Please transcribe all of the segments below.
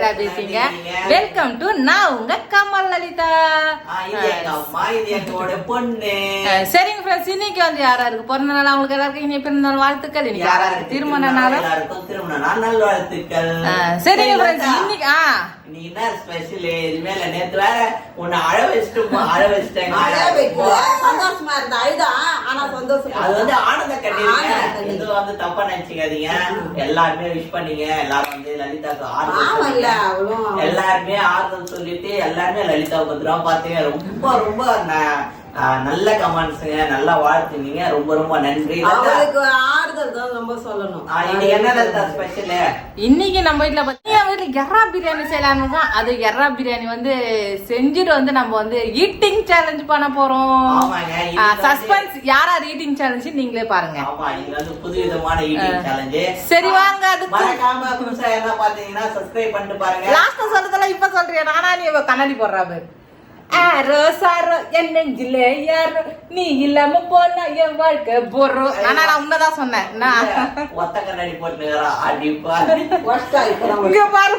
சரா பேசுங்க welcome to நான் உங்க கமல் லலிதா. சரிங்க இன்னைக்கு வந்து யாரா இருக்கு? பிறந்த நாள் அவங்களுக்கு எல்லாருக்கும் இனிய பிறந்த நாள் வாழ்த்துக்கள். இன்னைக்கு யாரா இருக்கு? திருமண நாள். எல்லாருக்கும் திருமண நாள் சரிங்க ஃப்ரெண்ட்ஸ் லலிதா, இன்னைக்கு ஆ. இன்னைக்கு என்ன ஸ்பெஷல் இதுமேல நேத்து வேற உன்னை அழ வச்சுட்டு அழ வைக்கல, சந்தோஷமா இருந்த அழுதா? ஆனா சந்தோஷமா அது வந்து ஆனந்த கண்ணீர். இது வந்து தப்பா நினைச்சுக்காதீங்க. எல்லாருமே விஷ் பண்ணீங்க. எல்லாரும் வந்து லலிதாக்கு ஆறுதல் இல்ல எல்லாருமே ஆறுதல் சொல்லிட்டு எல்லாருமே லலிதாவுக்கு வந்து ரொம்ப பாத்தீங்க ரொம்ப ரொம்ப ந- நல்ல கமெண்ட்ஸுங்க நல்லா வாழ்த்துனீங்க. ரொம்ப ரொம்ப நன்றி. லலிதா. அவளுக்கு ஆறுதல் தான் ரொம்ப சொல்லணும். இன்னைக்கு என்ன ஸ்பெஷல் இன்னைக்கு நம்ம வீட்ல பார்த்தீங்கன்னா வீட்டுல எறா பிரியாணி செய்யலாம்னு இருக்கோம். அது எறா பிரியாணி வந்து செஞ்சுட்டு வந்து நம்ம வந்து ஈட்டிங் சேலஞ்ச் பண்ண போறோம். சஸ்பென்ஸ் யார் யார் ஈட்டிங் சேலஞ்ச் நீங்களே பாருங்க. ஆமா இது வந்து புது விதமான ஈட்டிங் சேலஞ்சு சரி வாங்க அதுக்கு மறக்காம புதுசா என்ன பாத்தீங்கன்னா சப்ஸ்கிரைப் பண்ணிட்டு பாருங்க. லாஸ்ட் சொல்றதெல்லாம் இப்ப சொல்றேன் நானா நீ கண்ணாடி போடுறா பாரு. ஆரோ சாரோ என் நெஞ்சில யாரோ? நீ இல்லாம போனா என் வாழ்க்கை போறோம் நானா நான் உன்னதான் சொன்னேன் நான். ஒத்த கண்ணாடி போட்டு அடிப்பா ஒஸ்டா இப்ப இங்க பாரு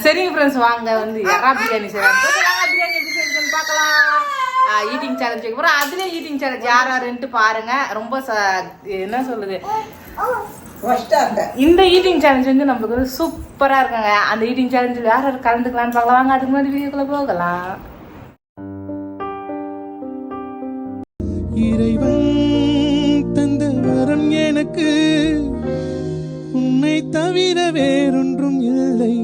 சரிங்க ஃப்ரெண்ட்ஸ் வாங்க வந்து எறா பிரியாணி செய்யலாம் பிரியாணி எப்படி செஞ்சுன்னு பார்க்கலாம். ஈட்டிங் சேலஞ்ச் அப்புறம் அதுலயே ஈட்டிங் சேலஞ்ச் யார் யாருன்ட்டு பாருங்க. ரொம்ப ச- என்ன சொல்லுது? இந்த ஈட்டிங் சேலஞ்ச் வந்து நம்மளுக்கு வந்து சூப்பரா இருக்காங்க. அந்த ஈட்டிங் சேலஞ்சில் யார் யார் கலந்துக்கலாம்னு பார்க்கலாம். வாங்க அதுக்கு முன்னாடி வீடியோக்குள்ள போகலாம். இறைவன் தந்த வரம் எனக்கு. உன்னை தவிர வேறொன்றும் இல்லை.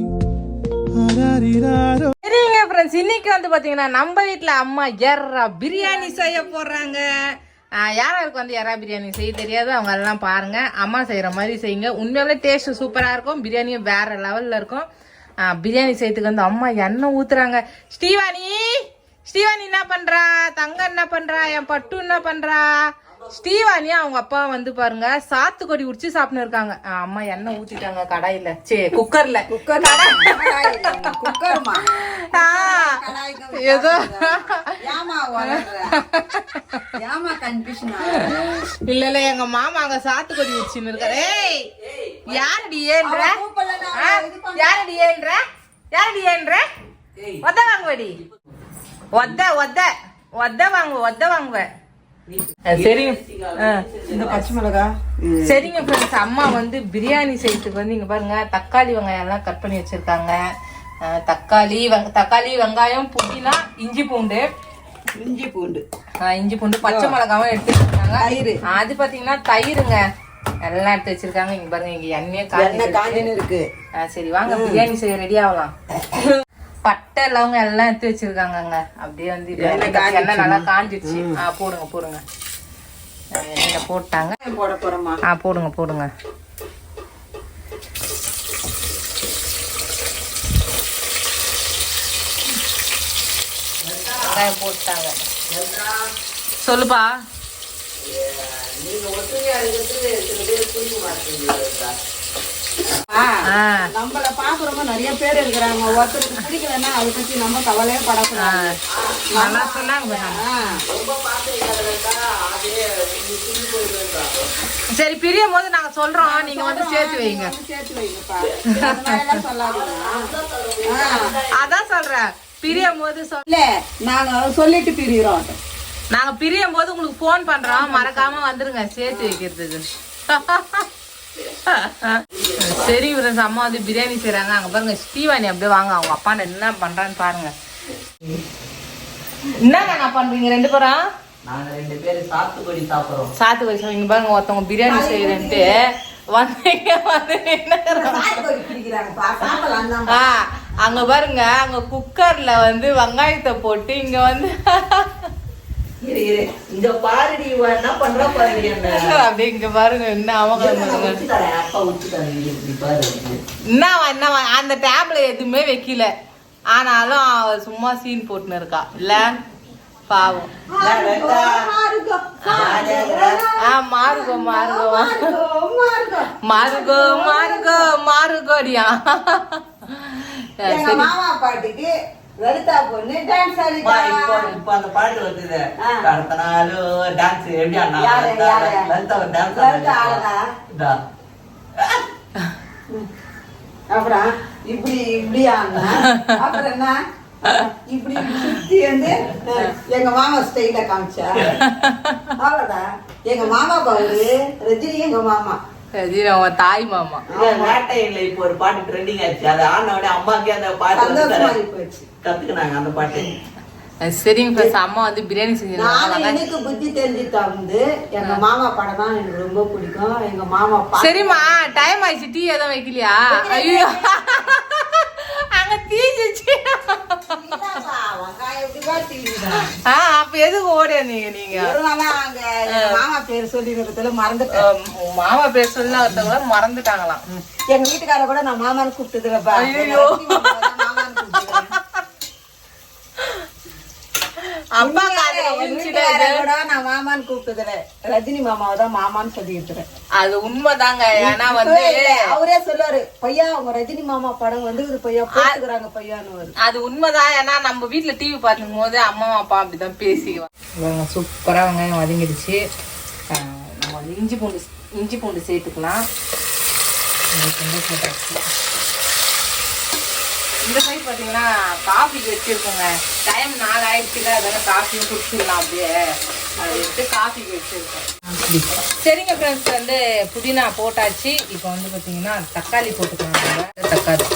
சரிங்க ஃப்ரெண்ட்ஸ் இன்னைக்கு வந்து பாத்தீங்கன்னா நம்ம வீட்ல அம்மா எறா பிரியாணி செய்ய போறாங்க. ஆஹ் யாராருக்கு வந்து எறா பிரியாணி செய்ய தெரியாது அவங்க எல்லாம் பாருங்க. அம்மா செய்யற மாதிரி செய்யுங்க. உண்மையாவே டேஸ்ட் சூப்பரா இருக்கும். பிரியாணியும் வேற லெவல்ல இருக்கும். பிரியாணி செய்யறதுக்கு வந்து அம்மா எண்ணெய் ஊத்துறாங்க? ஸ்ரீவாணி! ஸ்ரீவாணி என்ன பண்றா? தங்க என்ன பண்றா? என் பட்டு என்ன பண்றா? ஸ்ரீவாணி அவங்க அப்பா வந்து பாருங்க சாத்துக்கொடி உரிச்சு சாப்பிட்டு இருக்காங்க. அம்மா எண்ணெய் ஊத்திட்டாங்க? கடாயில. சே குக்கர்ல. குக்கர் ஏதோ ஏமா வளர்ற. ஏமா கன்ஃபியூஷன் இல்ல இல்ல எங்க மாமா அங்க சாத்துக்குடி வச்சுன்னு இருக்காரு. ஏய் யாரடி ஏன்ற? யாரடி ஏன்ற? யாரடி ஏன்ற? ஒத்த வாங்குவடி. ஒத்த ஒத்த. ஒத்த வாங்குவ ஒத்த வாங்குவ. சரிங்க ஆ. இந்த பச்சை மிளகா? சரிங்க ஃப்ரெண்ட்ஸ் அம்மா வந்து பிரியாணி செய்யறதுக்கு வந்து இங்க பாருங்க தக்காளி வெங்காயம் எல்லாம் கட் பண்ணி வச்சிருக்காங்க. தக்காளி வெங்க- தக்காளி வெங்காயம் புதினா இஞ்சி பூண்டு. இஞ்சி பூண்டு. இஞ்சி பூண்டு பச்சை மிளகாவும் எடுத்து வச்சிருக்காங்க தயிர். அது பாத்தீங்கன்னா தயிருங்க. எல்லாம் எடுத்து வச்சிருக்காங்க. இங்க பாருங்க இங்க எண்ணெயே காஞ்சி எண்ணெய் காஞ்சின்னு இருக்கு. சரி வாங்க பிரியாணி செய்ய ரெடி ஆகலாம். பட்டை லவங்க எல்லாம் எடுத்து வச்சிருக்காங்கங்க. அப்படியே வந்து எண்ணெய் எண்ணெய் எண்ணெய் நல்லா காஞ்சிடுச்சு ஆ போடுங்க போடுங்க. ஆ, எண்ணெயில போட்டாங்க. போட போறோமா? ஆ போடுங்க போடுங்க. வெங்காயம் போட்டாங்க சொல்லுப்பா. நம்மள பாக்குறவங்க நிறைய பேர் இருக்கிறாங்க. ஒருத்தருக்கு பிடிக்கலன்னா அதை பத்தி நம்ம கவலையே படக்கூடாது. நல்லா சொன்னாங்க சரி பிரியும் போது நாங்க சொல்றோம். நீங்க வந்து சேர்த்து வைங்க. வந்து சேர்த்து வைங்கப்பா. அதான் சொல்றேன். பிரியும் போது இல்ல நாங்க சொல்லிட்டு பிரிகிறோம் நாங்க பிரியும் போது உங்களுக்கு ஃபோன் பண்றோம். மறக்காம வந்துருங்க. சேர்த்து வைக்கிறதுக்கு. சரி ஃப்ரெண்ட்ஸ் அம்மா வந்து பிரியாணி செய்றாங்க. அங்க பாருங்க ஸ்ரீவாணி அப்படியே வாங்க. அவங்க அப்பா என்ன பண்றான்னு பாருங்க. என்னங்க நான் பண்றீங்க? ரெண்டு பேரும் நாங்க ரெண்டு பேரும் சாத்துக்குடி சாப்பிடுறோம். சாத்து வயசு இங்க பாருங்க ஒருத்தவங்க பிரியாணி செய்யறேன்ட்டு வந்தீங்க வந்து அங்க பாருங்க அங்க குக்கர்ல வந்து வெங்காயத்தை போட்டு இங்க வந்து பாருடி என்ன பண்றா பாருடி என்ன இங்க பாருங்க என்ன பாரு என்னவா என்னவா அந்த டேப்ல எதுவுமே வைக்கல ஆனாலும் அவ சும்மா சீன் போட்டுன்னு இருக்கா இல்ல பாவம் நான் வெந்தா. ஜாலியா இருக்கிற? ஆ மாறுகோ மாறுகோ மாறுகோ மாறுகோ மாறுகோடியா மாமா பாட்டுக்கு லலிதா பொண்ணு டான்ஸ் இப்போ ஆடிட்டா இப்போ அந்த பாட்டு வருது ஆ. அடுத்த நாள் டான்ஸ் எப்படி ஆடினா? யாரு, லலிதா யாரு? லலிதா ஒரு டான்ஸ் லலிதா ஆடினா. ஆடுனா? இதா. அப்புறம் இப்படி இப்படியா அப்புறம் என்ன இப்படி சுத்தி வந்து எங்க மாமா ஸ்டைல காமிச்சா. அவ்வளவுதான். எங்க மாமா பாரு ரஜினி எங்க மாமா. சரி அவன் தாய் மாமா. வேட்டையில இப்போ ஒரு பாட்டு ட்ரெண்டிங் ஆச்சு. அது ஆன உடனே அம்மாக்கே அந்த பாட்டு கத்துக்கினாங்க அந்த பாட்டு. சரிங்க ஃப்ரெண்ட்ஸ் அம்மா வந்து பிரியாணி செஞ்சிருந்தாங்க எனக்கு புத்தி தெரிஞ்சுட்டா வந்து எங்க மாமா படம் தான் எனக்கு ரொம்ப பிடிக்கும். எங்க மாமா சரிம்மா டைம் ஆயிடுச்சு டீ எதுவும் வைக்கலையா? ஐயோ. அங்க தீஞ்சிச்சு அப்ப எதுக்கு ஓடியா நீங்க நீங்க? மாமா பேர் சொல்லி மறந்துட்டேன். மாமா பேர் சொல்ல மறந்துட்டாங்களாம். எங்க வீட்டுக்கார கூட நான் மாமான்னு கூப்பிட்டதுலப்பா ஐயையோ. மாமான்னு கூப்பிட்டுக்கிறேன். வீட்டுக்கார கூட நான் மாமான்னு கூப்பிட்டதுல ரஜினி மாமாவை தான் மாமான்னு சொல்லிட்டு அது உண்மைதாங்க. ஏன்னா வந்து அவரே சொல்லுவாரு பையா உங்க ரஜினி மாமா படம் வந்து பையா போட்டுக்கிறாங்க பையான்னு அது உண்மைதான். ஏன்னா நம்ம வீட்ல டிவி பார்த்துக்கும் போது அம்மா அப்பா அப்படிதான் பேசிக்குவாங்க. சூப்பரா வெங்காயம் வதங்கிடுச்சு. நம்ம இஞ்சி பூண்டு இஞ்சி பூண்டு சேர்த்துக்கலாம். போட்டாச்சு. இந்த சைடு பார்த்தீங்கன்னா காஃபிக்கு வச்சுருக்கோங்க. டைம் நாலு ஆயிடுச்சுல அதெல்லாம் காஃபியும் குடிச்சிடலாம் அப்படியே. அதை எடுத்து காஃபிக்கு வச்சுருக்கோம். சரிங்க ஃப்ரெண்ட்ஸ் வந்து புதினா போட்டாச்சு. இப்போ வந்து பார்த்தீங்கன்னா தக்காளி போட்டுக்கலாம் தக்காளி.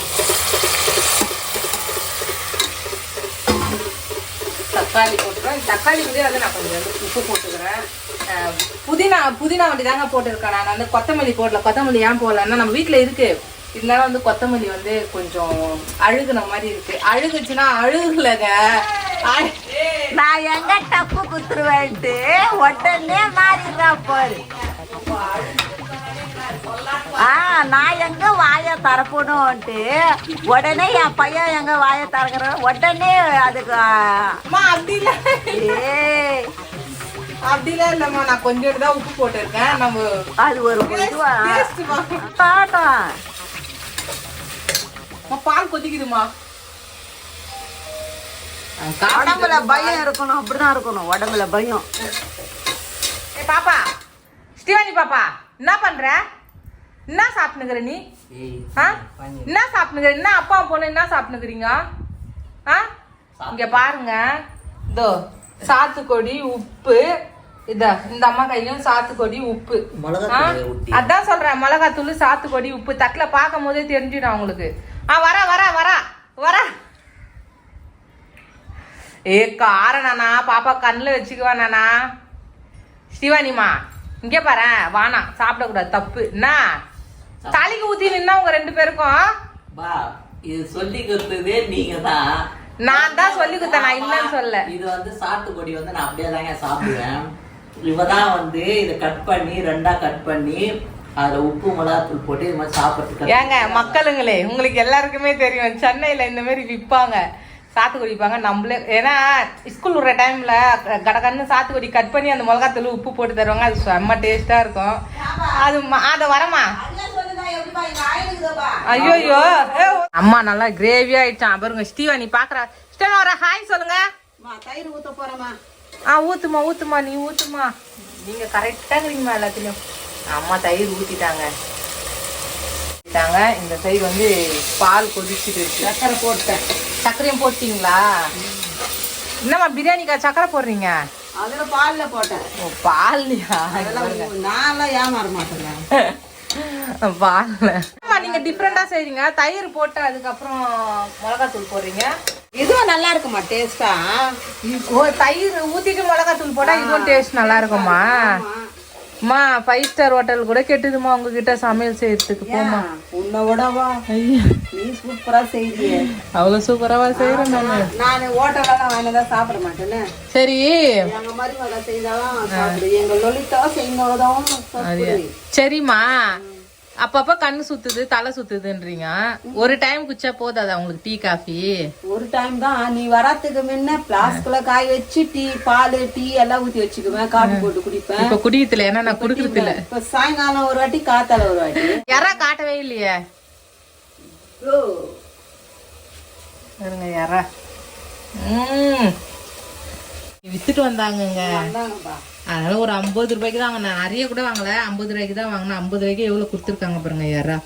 தக்காளி போட்டுருவேன் தக்காளி வந்து வந்து நான் கொஞ்சம் வந்து உப்பு போட்டுக்கிறேன். புதினா புதினா வண்டி தாங்க போட்டிருக்கேன். நான் வந்து கொத்தமல்லி போடல. கொத்தமல்லி ஏன் போடலன்னா நம்ம வீட்டில் இருக்குது இருந்தாலும் வந்து கொத்தமல்லி வந்து கொஞ்சம் அழுகுன மாதிரி இருக்கு. அழுகுச்சுன்னா அழுகுலங்க. அழு- நான் எங்க டப்பு குத்துருவேன்ட்டு உடனே மாறிடுறா பாரு. ஆ நான் எங்க வாய திறப்பணும்ட்டு உடனே என் பையன் எங்க வாய திறக்கிற உடனே அதுக்கு அப்படி இல்லை அப்படிலாம் இல்லைம்மா நான் கொஞ்சம் தான் உப்பு போட்டிருக்கேன். நம்ம அது ஒரு இதுவா taste பார்க்க- காட்டும் அம்மா, பால் கொதிக்குதுமா? உடம்புல பயம் இருக்கணும் அப்படிதான் இருக்கணும். உடம்புல பயம். பாப்பா ஸ்ரீவாணி பாப்பா என்ன பண்ற? என்ன சாப்பிட்டுக்கிற நீ? என்ன சாப்பிட்டுக்கிற என்ன அப்பா பொண்ணு என்ன சாப்பிட்டுக்கிறீங்க ஆ? இங்க பாருங்க. இதோ சாத்துக்கொடி உப்பு. இத இந்த அம்மா கையிலயும் சாத்துக்கொடி உப்பு? அதான் சொல்றேன் மிளகாத்தூள் சாத்துக்கொடி உப்பு. தட்டில் பார்க்கும் போதே தெரிஞ்சிடும் அவங்களுக்கு. ஆ வரா வரா வரா வரா. ஏ காரணண்ணா பாப்பா கண்ணில் வச்சுக்குவா நானா. சிவானிமா இங்கே பாரு வானா சாப்பிடக்கூடாது தப்பு. என்ன? தலைக்கு ஊத்தி நின்னா உங்க ரெண்டு பேருக்கும்? பா இது சொல்லி கொடுத்ததே நீங்க தான் நான் தான் சொல்லி கொடுத்தேன் நான் இல்லைன்னு சொல்ல இது வந்து சாத்துக்குடி வந்து நான் அப்படியே தாங்க சாப்பிடுவேன். இவ தான் வந்து இதை கட் பண்ணி ரெண்டா கட் பண்ணி அதுல உப்பு மிளகாத்தூள் போட்டு இது மாதிரி சாப்பிட்டு ஏங்க மக்களுங்களே உங்களுக்கு எல்லாருக்குமே தெரியும். சென்னையில இந்த மாதிரி விற்பாங்க சாத்துக்குடி விற்பாங்க நம்மளே ஏன்னா ஸ்கூல் விடுற டைம்ல கடகன்னு சாத்துக்குடி கட் பண்ணி அந்த மிளகாத்தூள் உப்பு போட்டு தருவாங்க. அது செம்ம டேஸ்டா இருக்கும். அது ம- அதை வரமா? ஐயோ அம்மா நல்லா கிரேவியா ஆயிடுச்சான் பாருங்க ஸ்டீவா நீ பாக்குற. ஸ்டீவா வர ஹாய் சொல்லுங்க. தயிர் ஊத்த போறோமா ஆ ஊத்துமா ஊத்துமா நீ ஊத்துமா. நீங்க கரெக்டா இருக்கீங்கம்மா எல்லாத்துலயும். அம்மா தயிர் ஊத்திட்டாங்க. ஊத்திட்டாங்க. இந்த சைடு வந்து பால் கொதிச்சுட்டு இருக்கு. சக்கரை போட்டேன். சர்க்கரையும் போட்டீங்களா? என்னம்மா பிரியாணிக்கா சக்கரை போடுறீங்க? அதுல பால்ல போட்டேன். ஓ பால்லையா? நான்லாம் ஏமாற மாட்டேங்க. பால்ல. ஆமா நீங்க டிஃப்ரெண்டா செய்றீங்க. தயிர் போட்டு அதுக்கப்புறம் மிளகாத்தூள் போடுறீங்க. இதுவும் நல்லா இருக்குமா டேஸ்டா ஓ தயிர் ஊத்திட்டு மிளகாத்தூள் போட்டா இதுவும் டேஸ்ட் நல்லா இருக்குமா? அம்மா ஃபைவ் ஸ்டார் ஹோட்டல் கூட கெட்டுதுமா உங்ககிட்ட சமையல் செய்யறதுக்கு போமா உன்னை விடவா நீ சூப்பரா செய்தியே அவ்வளவு சூப்பராவா செய்யறேன் நானு நான். ஹோட்டலெல்லாம் வாங்கினதான் சாப்பிட மாட்டேன்னு சரி. எங்க மாதிரி செய்தாலும் எங்க லொலித்தா சாப்பிடு சரிம்மா. அப்பப்ப கண்ணு சுத்துது தலை சுத்துதுன்றீங்க. ஒரு டைம் குச்சா போதாது அவங்களுக்கு டீ காஃபி ஒரு டைம் தான். நீ வராதுக்கு முன்ன பிளாஸ்க்ல காய வச்சு டீ பால் டீ எல்லாம் ஊத்தி வச்சுக்குவேன். காஃபி போட்டு குடிப்பேன். இப்ப குடிக்கிறதுல ஏன்னா நான் குடுக்கறது இல்ல இப்ப சாயங்காலம் ஒரு வாட்டி காத்தால ஒரு வாட்டி. யாரா காட்டவே இல்லையே? யாரா? ம். வித்துட்டு வந்தாங்கங்க. இந்தாங்கப்பா. அதனால ஒரு ஐம்பது ரூபாய்க்கு தான் வாங்கினேன். நிறைய கூட வாங்கல. ஐம்பது ரூபாய்க்கு தான் வாங்கினேன். ஐம்பது ரூபாய்க்கு எவ்வளவு கொடுத்துருக்காங்க பாருங்க யாரா?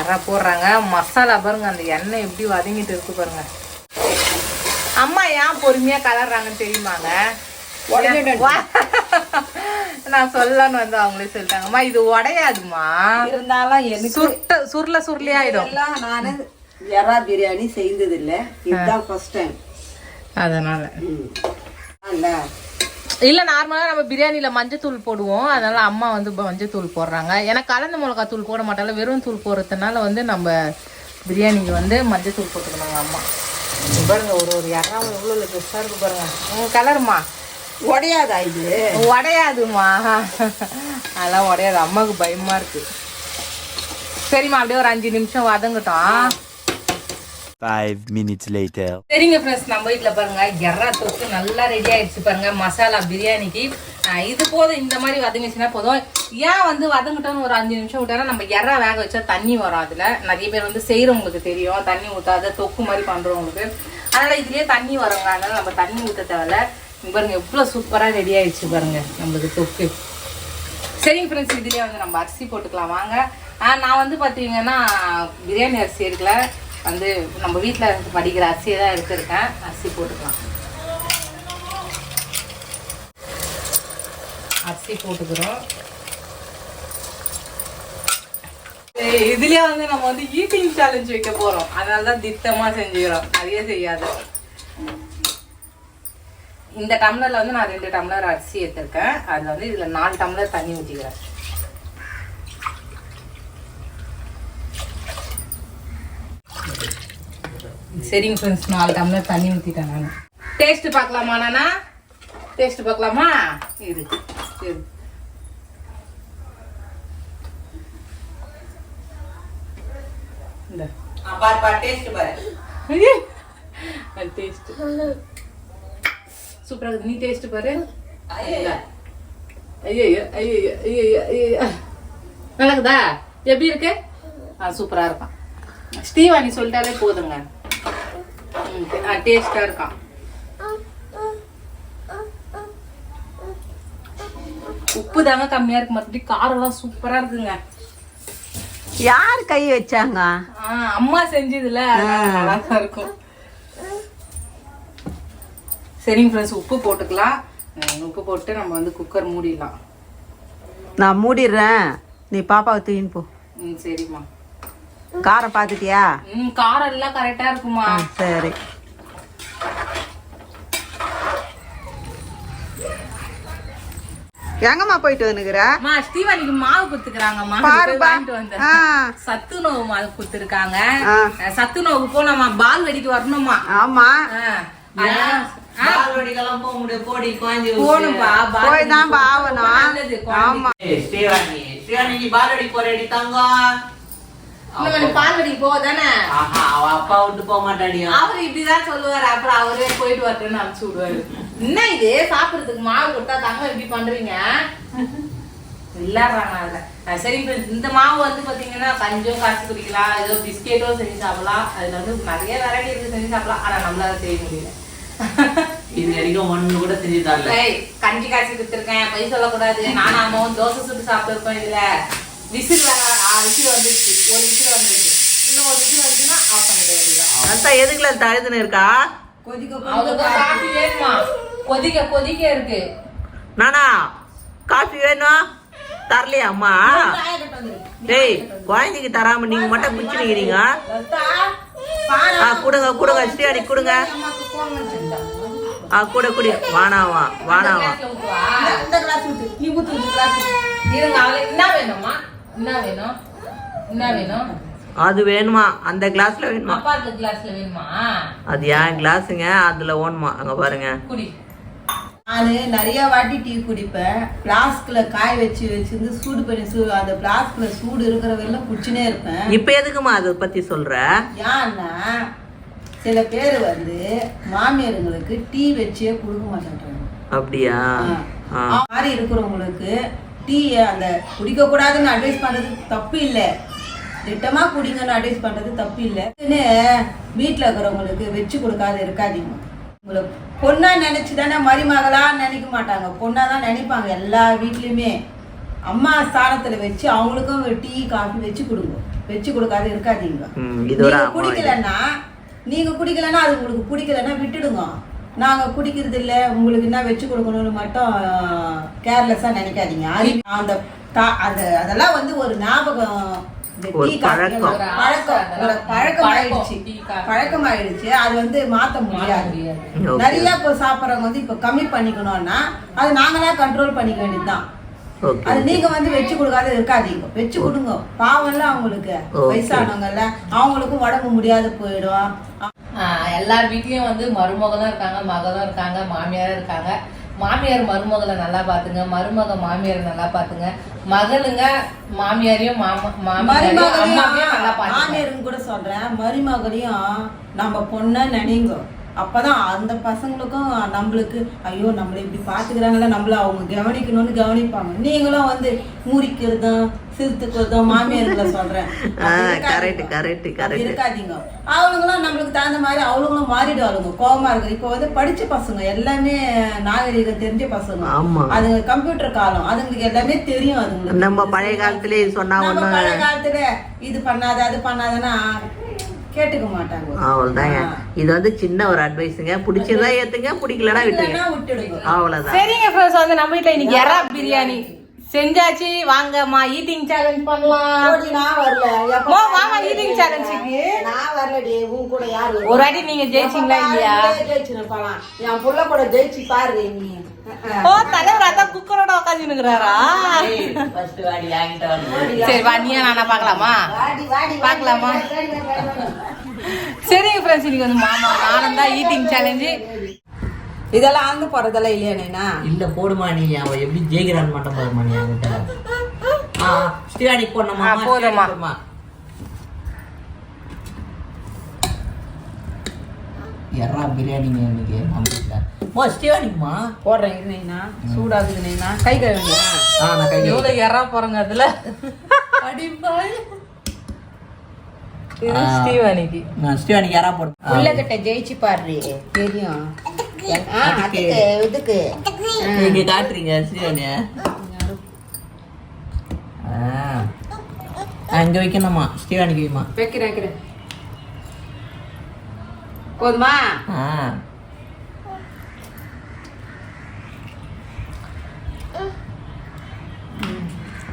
எறா போடுறாங்க? மசாலா பாருங்க அந்த எண்ணெய் எப்படி வதங்கிட்டு இருக்கு பாருங்க. அம்மா ஏன் பொறுமையா கலர்றாங்கன்னு தெரியுமாங்க? நான் சொல்லலான்னு வந்து அவங்களே சொல்லிட்டாங்கம்மா இது உடையாதுமா இருந்தாலும் எனக்கு சுட்ட சுருள சுருளே ஆயிடும் நானு எறா பிரியாணி செய்தது இல்ல இதுதான் ஃபர்ஸ்ட் டைம் அதனால. இல்ல இல்ல நார்மலா நம்ம பிரியாணில மஞ்சத்தூள் போடுவோம். அதனால அம்மா வந்து மஞ்சத்தூள் போடுறாங்க. ஏன்னா கலந்த மிளகாய் தூள் போட மாட்டாங்க. வெறும் தூள் போடுறதுனால வந்து நம்ம பிரியாணிக்கு வந்து மஞ்சத்தூள் போட்டுக்கணுங்க அம்மா. பாருங்க ஒரு ஒரு இரநூறு எவ்வளோ பெருசா இருக்கு பாருங்க. உங்க கலருமா உடையாதா இது? உடையாதுமா அதெல்லாம் உடையாது. அம்மாவுக்கு பயமா இருக்கு. சரிம்மா அப்படியே ஒரு அஞ்சு நிமிஷம் வதங்கட்டும். Five minutes later. சரிங்க ஃப்ரெண்ட்ஸ் நம்ம வீட்டில் பாருங்க எறா தொக்கு நல்லா ரெடி ஆயிடுச்சு பாருங்க மசாலா பிரியாணிக்கு. இது போதும் இந்த மாதிரி வதங்கிச்சுன்னா போதும். ஏன் வந்து வதங்கிட்டோன்னு ஒரு அஞ்சு நிமிஷம் விட்டோம்னா நம்ம எறா வேக வச்சா தண்ணி வரும் அதில். நிறைய பேர் வந்து செய்யறவங்களுக்கு தெரியும் தண்ணி ஊத்தாத தொக்கு மாதிரி பண்றவங்களுக்கு. அதனால இதுலயே தண்ணி வருங்க அதனால் நம்ம தண்ணி ஊத்த தேவையில்ல. பாருங்க எவ்வளவு சூப்பரா ரெடி ஆயிடுச்சு பாருங்க நம்மளுக்கு தொக்கு. சரிங்க ஃப்ரெண்ட்ஸ் இதுலேயே வந்து நம்ம அரிசி போட்டுக்கலாம். வாங்க. நான் வந்து பார்த்தீங்கன்னா பிரியாணி அரிசி இருக்குல்ல வந்து நம்ம வீட்டில் படிக்கிற அரிசியை தான் எடுத்திருக்கேன். அரிசி போட்டுக்கலாம். அரிசி போட்டுக்கிறோம். சரி, இதுலயே வந்து நம்ம வந்து ஈட்டிங் சேலஞ்ச் வைக்க போறோம். அதனால தான் திட்டமா செஞ்சுக்கிறோம். நிறைய செய்யாத. இந்த டம்ளர்ல வந்து நான் ரெண்டு டம்ளர் அரிசி எடுத்திருக்கேன். அதுல வந்து இதுல நாலு டம்ளர் தண்ணி ஊற்றிக்கிறேன் சரிங்க ஃப்ரெண்ட்ஸ் நாலு டம்ளர் தண்ணி ஊற்றிட்டேன் நான். டேஸ்ட் பார்க்கலாமா நானா? டேஸ்ட் பார்க்கலாமா? பாரு டேஸ்ட் சூப்பரா இருக்கு நீ டேஸ்ட் பாரு. ஐயையோ. நல்லா இருக்குதா எப்படி இருக்கு? சூப்பரா இருக்கும் ஸ்டீவானி சொல்லிட்டாலே போதுங்க. டேஸ்டா இருக்கான் உப்பு தாங்க கம்மியா இருக்கு. மற்றபடி காரம்லாம் சூப்பரா இருக்குங்க. யார் கை வச்சாங்க? அம்மா செஞ்சதுல. நல்லா இருக்கும். சரிங்க ஃப்ரெண்ட்ஸ் உப்பு போட்டுக்கலாம். உப்பு போட்டு நம்ம வந்து குக்கர் மூடிடலாம். நான் மூடிடுறேன். நீ பாப்பாவை தூக்கின்னு போ. ம் சரிம்மா. காரம் பார்த்துட்டியா ம் காரம் எல்லாம் கரெக்டா இருக்குமா? சரி. எங்கம்மா போயிட்டு வந்துக்கிற? அம்மா ஸ்டீவானிக்கு மாவு குத்துக்கிறாங்கம்மா. வாங்கிட்டு வந்தேன். ஆ. சத்து நோவு மாவு குத்துருக்காங்க. சத்து நோவுக்கு போனோமா பால் வெடிக்கு வரணுமா? ஆமா. போகணும்பா பால் போய் தான் வெடிக்கு ஆகணும். ஆமா. ஸ்ரீவாணி. ஸ்ரீவாணி நீ பால்வாடி போறடி தங்கம்? பால் வெடிக்கு போதானே? அவ அப்பா விட்டு போக மாட்டாடியா அவர் இப்படிதான் சொல்லுவாரு. அப்புறம் அவரே போயிட்டு வரட்டுன்னு அனுப்பிச்சு விடுவாரு. என்ன இது? சாப்பிடுறதுக்கு மாவு கொடுத்தா தங்கம் இப்படி பண்றீங்க விளையாடுறாங்க அதுல சரி இப்ப இந்த மாவு வந்து பாத்தீங்கன்னா கஞ்சும் காய்ச்சி குடிக்கலாம். ஏதோ பிஸ்கெட்டோ செஞ்சு சாப்பிடலாம். அதுல வந்து நிறைய வெரைட்டி இருக்கு செஞ்சு சாப்பிடலாம். ஆனா நம்மளால செய்ய முடியல. இது வரைக்கும் ஒண்ணு கூட செஞ்சு தரல. கஞ்சி காய்ச்சி கொடுத்துருக்கேன். பொய் சொல்லக்கூடாது. நானும் அம்மாவும் தோசை சுட்டு சாப்பிட்டுருக்கோம் இதுல. விசில் வேற ஆ விசில் வந்துருச்சு. ஒரு விசில் வந்துருச்சு. இன்னும் ஒரு விசில் வந்துச்சுன்னா ஆஃப் பண்ணிட வேண்டியதான் அத்தா எதுக்குல தழுதுன்னு இருக்கா? அவளுக்கு காஃபி வேணுமா? கொதிக்க கொதிக்க இருக்கு. நானா? காஃபி வேணும்? தரலையா அம்மா? டேய் குழந்தைக்கு தராம நீங்க மட்டும் குடிச்சுக்கிறீங்க ஆ கொடுங்க கொடுங்க ஸ்ரீஹரி கொடுங்க. ஆ கூட குடி. வானாவா வானாவா. இந்த கிளாஸ்ல ஊத்துவா? இருங்க அவளை என்ன வேணுமா என்ன வேணும்? என்ன வேணும்? அது வேணுமா? அந்த கிளாஸ்ல வேணுமா? அப்பா இருக்க கிளாஸ்ல வேணுமா? அது ஏன் கிளாஸுங்க அதுல ஓணுமா? அங்க பாருங்க. குடி. நான் நிறைய வாட்டி டீ குடிப்பேன். பிளாஸ்க்ல காய வச்சு வச்சிருந்து சூடு பண்ணி சூடு அந்த பிளாஸ்க்ல சூடு இருக்கிற வரையிலும் குடிச்சுனே இருப்பேன். இப்ப எதுக்குமா அதை பத்தி சொல்ற? ஏன்னா சில பேர் வந்து மாமியாருங்களுக்கு டீ வச்சே கொடுக்க மாட்டேன்றாங்க அப்படியா. மாதிரி இருக்கிறவங்களுக்கு டீ அந்த குடிக்க கூடாதுன்னு அட்வைஸ் பண்றது தப்பு இல்லை. திட்டமா குடிங்கன்னு அட்வைஸ் பண்றது தப்பு இல்லை. வீட்டில் இருக்கிறவங்களுக்கு வச்சு கொடுக்காத இருக்காதீங்க. உங்களை பொண்ணா நினைச்சு தானே மருமகளா நினைக்க மாட்டாங்க. பொண்ணா தான் நினைப்பாங்க எல்லா வீட்லயுமே. அம்மா ஸ்தானத்துல வச்சு அவங்களுக்கும் டீ காஃபி வச்சு கொடுங்க. வச்சு கொடுக்காத இருக்காதீங்க. குடிக்கலன்னா நீங்க குடிக்கலன்னா அது உங்களுக்கு பிடிக்கலன்னா விட்டுடுங்க. நாங்க குடிக்கிறது இல்ல உங்களுக்கு என்ன வச்சு கொடுக்கணும்னு மட்டும் கேர்லெஸ்ஸா நினைக்காதீங்க. அந்த அது அதெல்லாம் வந்து ஒரு ஞாபகம் பழக்கம். ஆயிடுச்சு அது வந்து மாத்த முடியாது. நிறைய இப்போ சாப்பிட்றவங்க வந்து இப்போ கம்மி பண்ணிக்கணும்னா அது நாங்களா கண்ட்ரோல் பண்ணிக்க வேண்டியதுதான். ஓகே அது நீங்க வந்து வச்சு கொடுக்காத இருக்காதீங்க. வச்சு கொடுங்க. பாவம்ல அவங்களுக்கு. வயசானவங்கல்ல அவங்களுக்கும் உடம்பு முடியாது போயிடும். எல்லார் வீட்லயும் வந்து மருமக தான் இருக்காங்க மக தான் இருக்காங்க மாமியாரும் இருக்காங்க. மாமியார் மருமகளை நல்லா பாத்துங்க மருமக மாமியாரை நல்லா பாத்துங்க மகளுங்க மாமியாரையும் மாமா மாமியாரையும் நல்லா பாத்துங்க கூட சொல்றேன் மருமகளையும் நம்ம பொண்ண நினைங்க. அப்பதான் அந்த பசங்களுக்கும் நம்மளுக்கு ஐயோ நம்மள இப்படி பாத்துக்கிறாங்கல்ல நம்மள அவங்க கவனிக்கணும்னு கவனிப்பாங்க. நீங்களும் வந்து மூரிக்கிறதும் சிரித்துக்கிறதும் மாமியார்களை சொல்றேன். ஆ, அப்படி correct, இருக்காதீங்க. அவங்களுங்களும் நம்மளுக்கு தகுந்த மாதிரி அவங்களுங்களும் மாறிடுவாளுங்க. கோவமா இருக்கு இப்போ வந்து படிச்ச பசங்க எல்லாமே நாகரிகம் தெரிஞ்ச பசங்க. அதுங்க கம்ப்யூட்டர் காலம் அதுங்களுக்கு எல்லாமே தெரியும் அதுங்களுக்கு. நம்ம பழைய காலத்திலே இது சொன்னா நம்ம ஒண்ணு. பழைய காலத்துல இது பண்ணாத அது பண்ணாதன்னா கேட்டுக்க மாட்டாங்க. அவ்வளவுதாங்க. இது வந்து சின்ன ஒரு அட்வைஸுங்க பிடிச்சதா ஏத்துங்க பிடிக்கலன்னா விட்டுருங்க. அவ்வளவுதான். சரிங்க ஃப்ரெண்ட்ஸ் வந்து நம்ம வீட்ல இன்னைக்கு எறா பிரியாணி. செஞ்சாச்சு. வாங்கம்மா ஈட்டிங் சேலஞ்ச் பண்ணலாம். நான் வரல. மோ, வாமா ஈட்டிங் சேலஞ்சுக்கு நான் வரலடி உன் கூட யார்? ஒரு வாட்டி நீங்க ஜெயிச்சீங்களா இல்லையா? எப்ப ஜெயிச்சிருப்பாளாம். என் புள்ள கூட ஜெயிச்சு பாரு நீ. ஓ தலைவர் அதான் குக்கரோட என்கிட்ட வந்து சரி வா நீயா நானா வாடி பார்க்கலாமா? சரிங்க ஃப்ரெண்ட்ஸ் இன்னைக்கு வந்து மாமா நானும் தான் ஈட்டிங் சேலஞ்சு இதெல்லாம் அங்க போறதெல்லாம் இல்லையா நைனா? இல்ல போடுமா நீ? அவ எப்படி ஜெயிக்கிறான்னு மட்டும் பாருமா நீ? அவங்கிட்ட ஆ ஸ்ரீவாணி போடணுமா? ஆ, போதும்மா. போடுமா எறா பிரியாணி இன்னைக்கு நம்ம வீட்டில் ஓ போடுறேன் இரு நைனா சூடாகுது நைனா கை கழுவுங்க ஆ நான் கை எவ்வளவு எறா போறங்க அதுல. அடிப்பாய் இது ஸ்டீவானிக்கு. நான் ஸ்ரீவாணிக்கு யாரா போடு உள்ளகிட்ட ஜெயிச்சு பாரு. தெரியும். ஆ, அதுக்கு இதுக்கு. நீங்க காட்டுறீங்க ஸ்ரீவாணிய அங்க வைக்கணுமா? ஸ்ரீவாணிக்கு வைமா? வைக்கிறேன் வைக்கிறேன். போதுமா? ஆ.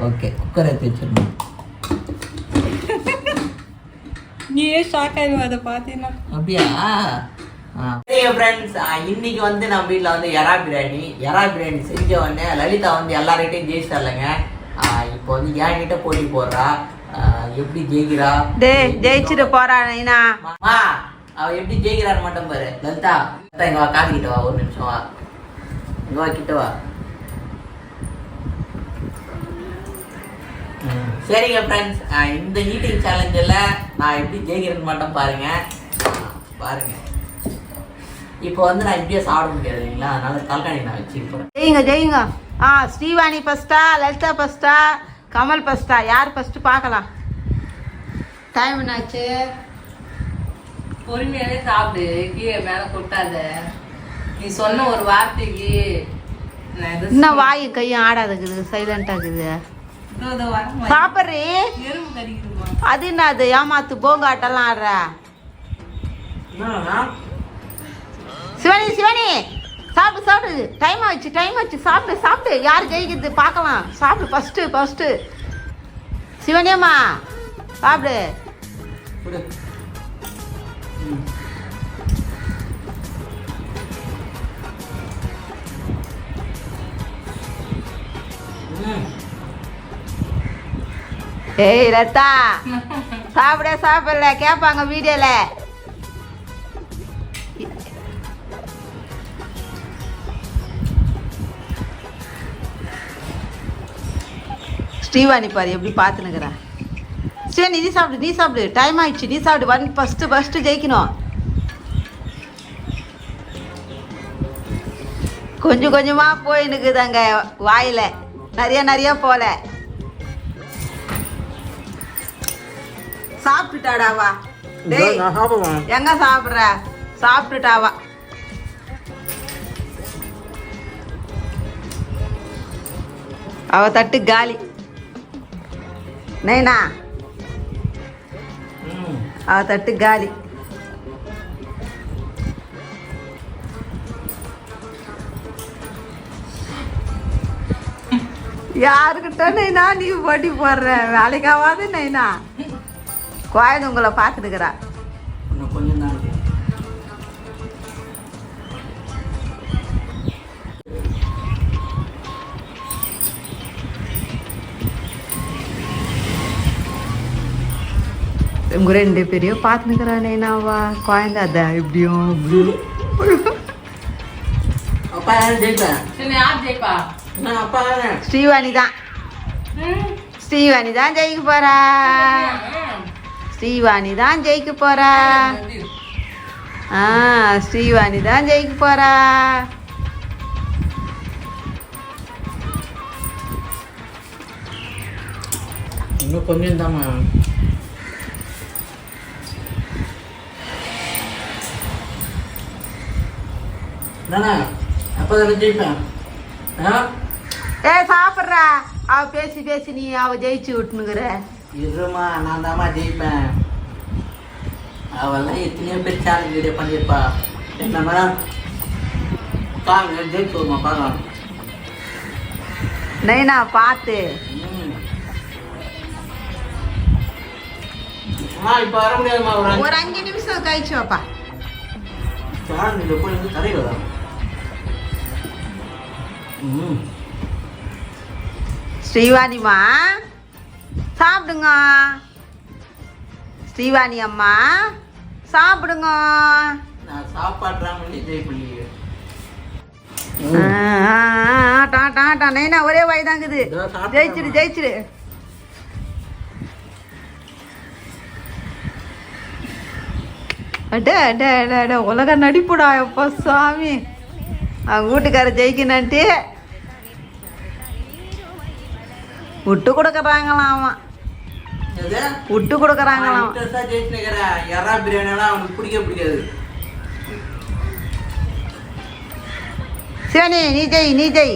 ஓகே குக்கர் எடுத்து வச்சிடணும். நீயே ஷாக் ஆயிடுவ அதை பார்த்தீங்கன்னா அப்படியா? ஃப்ரெண்ட்ஸ் இன்னைக்கு வந்து நம்ம வீட்டில் வந்து எறா பிரியாணி எறா பிரியாணி செஞ்ச உடனே லலிதா வந்து எல்லார்கிட்டையும் ஜெயிச்சிட்டாங்க இப்போ வந்து என்கிட்ட போட்டி போடுறா. ஆஹ் எப்படி ஜெயிக்கிறா? டேய் ஜெயிச்சுட்டு போறா நைனா. மாமா அவ எப்படி ஜெயிக்கிறான்னு மட்டும் பாரு. லலிதா லலிதா இங்க வா காத்துக்கிட்ட வா ஒரு நிமிஷம் வா. இங்க வா கிட்ட வா. சரிங்க ஃப்ரெண்ட்ஸ் இந்த ஈட்டிங் சேலஞ்சில் நான் எப்படி ஜெயிக்கிறேன்னு மட்டும் பாருங்க. பாருங்க. இப்போ வந்து நான் இப்படியே சாப்பிட முடியாது இல்லைங்களா? அதனால தலகாணி நான் வச்சுக்கிறேன் ஜெயிங்க ஜெயிங்க. ஆ ஸ்ரீவாணி ஃபஸ்ட்டா லலிதா ஃபஸ்ட்டா கமல் ஃபஸ்ட்டா யார் ஃபர்ஸ்ட் பார்க்கலாம். டைம் என்னாச்சு? பொறுமையாவே சாப்பிடு. கீழே மேல கொட்டாத. நீ சொன்ன ஒரு வார்த்தைக்கு இன்னும் வாயு கையும் ஆடாதுக்குது சைலண்டா இருக்குது. சாப்பிட்றி அது என்ன அது ஏமாத்து போங்காட்டெல்லாம் ஆடுற? சிவானி சிவானி சாப்பிடு சாப்பிடு. டைம் ஆச்சு டைம் ஆச்சு. சாப்பிடு சாப்பிடு. யார் ஜெயிக்கிறது பார்க்கலாம். சாப்பிடு ஃபஸ்ட்டு ஃபஸ்ட்டு சிவனியம்மா சாப்பிடு. ஏய் ரத்தா. சாப்பிட சாப்பிடல. கேட்பாங்க வீடியோல. ஸ்ரீவாணி பாரு எப்படி பார்த்துனுக்குறேன் சரி நீ சாப்பிடு நீ சாப்பிடு. டைம் ஆயிடுச்சு நீ சாப்பிடு. ஒன் ஃபஸ்ட்டு ஃபஸ்ட்டு ஜெயிக்கணும். கொஞ்சம் கொஞ்சமாக போயினுக்குதாங்க அங்கே வாயில். நிறைய நிறைய போல. சாப்பிட்டுட்டாடாவா டேய் எங்க சாப்பிடுற? சாப்பிட்டுட்டாவா அவ தட்டு காலி. நைனா. அவ தட்டு காலி. யாருக்கிட்ட நைனா நீ போட்டி போடுற. வேலைக்காவாது நைனா. குழந்தை உங்களை பார்த்துட்டுக்கிறா. உங்க ரெண்டு பேரையும் பார்த்துக்கிறா நைனாவா? குழந்தை அதான் இப்படியும் இப்படியும் தானே ஸ்ரீவாணி தான் ஸ்ரீவாணி தான் ஜெயிக்க போறா. ஸ்ரீவாணி தான் ஜெயிக்க போறா. ஆ ஸ்ரீவாணி தான் ஜெயிக்க போறா. இன்னும் கொஞ்சம் நானா அப்பா தானே ஜெயிப்பேன்? ஆ? ஏ சாப்பிட்றா. அவ பேசி பேசி நீ அவ ஜெயிச்சு விட்டுனுக்குற. இருமா நான் தாம்மா ஜெயிப்பேன். அவெல்லாம் எத்தனையோ பேர் சேலஞ்ச் வீடியோ பண்ணியிருப்பா. என்ன மேடம்? பாருங்க ஜெயிச்சுமா பார்க்கலாம் நைனா பார்த்து இப்போ வர ஒரு அஞ்சு நிமிஷம் கழிச்சு வாப்பா. சேலஞ்ச் வீடியோ போய் வந்து வரும் ம். ஸ்ரீவாணிமா சாப்பிடுங்க. ஸ்ரீவாணி அம்மா சாப்பிடுங்க. நான் நைனா ஒரே வயதாங்குது. ஜெயிச்சிடு ஜெயிச்சிடு அட அட அட அட உலக நடிப்புடா எப்பா சாமி. அவங்க வீட்டுக்கார ஜெயிக்கணுன்ட்டு விட்டு கொடுக்குறாங்களாம் விட்டு கொடுக்குறாங்களாம் எறா பிரியாணிலாம் அவனுக்கு பிடிக்க பிடிக்காது. சிவனி நீ ஜெய் நீ ஜெய்.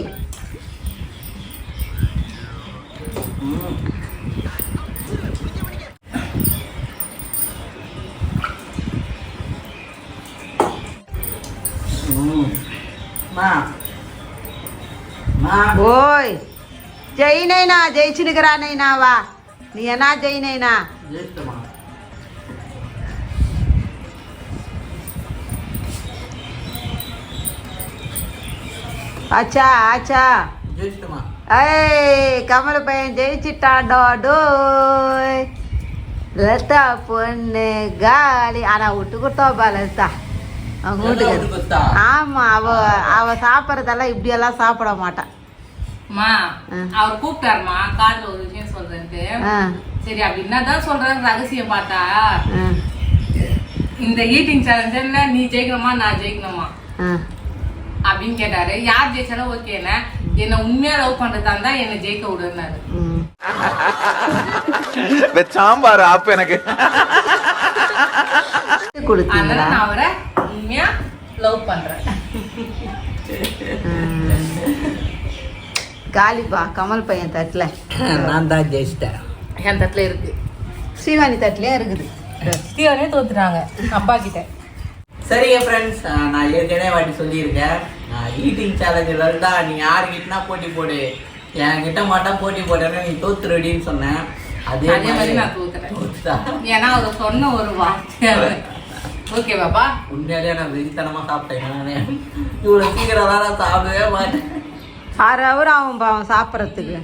ஓய். ஜெய் நைனா ஜெயிச்சுனுக்கிறா நைனாவா நீ என்ன ஜெய் நைனா ஜெயிச்சிட்டமா ஆச்சா ஆச்சா ஜெயிச்சிட்டமா ஏய் கமல பையன் ஜெயிச்சிட்டாண்டோ டோய் லதா பொண்ணு காலி ஆனா விட்டு கொடுத்தோப்பா லதா அவங்க எல்லாம் விட்டு வீட்டுக்கு கொடுத்தா? ஆமா அவ அவ சாப்பிட்றதெல்லாம் இப்படியெல்லாம் சாப்பிட மாட்டான் மா ஆ. அவர் கூப்பிட்டாருமா காதுல ஒரு விஷயம் சொல்றேன்ட்டு. சரி அப்படி என்னதான் சொல்றாங்க ரகசியம் பார்த்தா. இந்த ஈட்டிங் சேலஞ்சுல நீ ஜெயிக்கணுமா நான் ஜெயிக்கணுமா? அப்படின்னு கேட்டாரு. யார் ஜெயிச்சாலும் ஓகேண்ணே என்ன? உண்மையா லவ் பண்றதா இருந்தா என்ன ஜெயிக்க விடுனாரு. சாம்பார் ஆப்பு எனக்கு. அதனால நான் அவரை உண்மையா லவ் பண்றேன். காலிப்பா கமல் பையன் தட்டில். நான் தான் ஜெயிச்சிட்டேன். என் தட்டுல இருக்கு. ஸ்ரீவாணி தட்டிலே இருக்குது. ஸ்ரீவனே தோத்துட்டாங்க அப்பா கிட்ட. சரிங்க ஃப்ரெண்ட்ஸ் நான் ஏற்கனவே வாட்டி சொல்லியிருக்கேன். ஈட்டிங் சேலஞ்சில் தான் நீ யாருக்கிட்டனா போட்டி போடு. என்கிட்ட மட்டும் போட்டி போட்டேன்னா நீ தோத்துருடின்னு சொன்னேன். அதே அதே மாதிரி நான் தோத்துறேன். ஏன்னா அவர் சொன்ன ஒரு வார்த்தை ஓகே பாப்பா? உண்மையிலேயே நான் வெறித்தனமா சாப்பிட்டேன். நானே இவ்வளோ சீக்கிரம் நான் சாப்பிடவே மாட்டேன். ஆறு ஹவர் ஆகும் பாவம் சாப்பிட்றதுக்கு.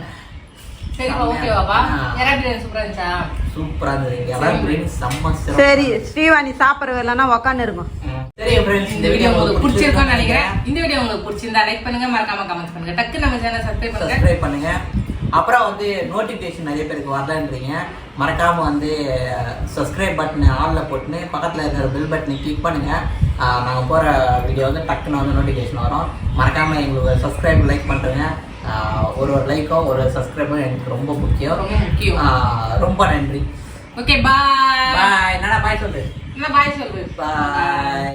சரி. ஸ்ரீவாணி சாப்பிட்ற இல்லைன்னா உக்காந்து இருக்கும் இந்த வீடியோ உங்களுக்கு பிடிச்சிருக்கும்னு நினைக்கிறேன். இந்த வீடியோ உங்களுக்கு பிடிச்சிருந்தா லைக் பண்ணுங்க மறக்காம கமெண்ட் பண்ணுங்க. டக்கு நம்ம சேனல் சப்ஸ்கிரைப் பண்ணுங்க. சப்ஸ்கிரைப் பண்ணுங்க. அப்புறம் வந்து நோட்டிஃபிகேஷன் நிறைய பேருக்கு வரலன்றீங்க. மறக்காம வந்து சப்ஸ்கிரைப் பட்டன் ஆல்ல போட்டுன்னு பக்கத்தில் இருக்கிற பெல் பட்டனை கிளிக் பண்ணுங்க. ஆஹ் நாங்க போற வீடியோ வந்து டக்குன்னு வந்து நோட்டிஃபிகேஷன் வரும். மறக்காம எங்களுக்கு சப்ஸ்கிரைப் லைக் பண்ணுறேங்க ஒரு ஒரு லைக்கும் ஒரு சப்ஸ்கிரைபும் எனக்கு ரொம்ப முக்கியம். ரொம்ப முக்கியம். ரொம்ப நன்றி. ஓகே பாய் பாய் என்னடா பாய் சொல்லு. என்ன பாய் சொல்லு. பாய்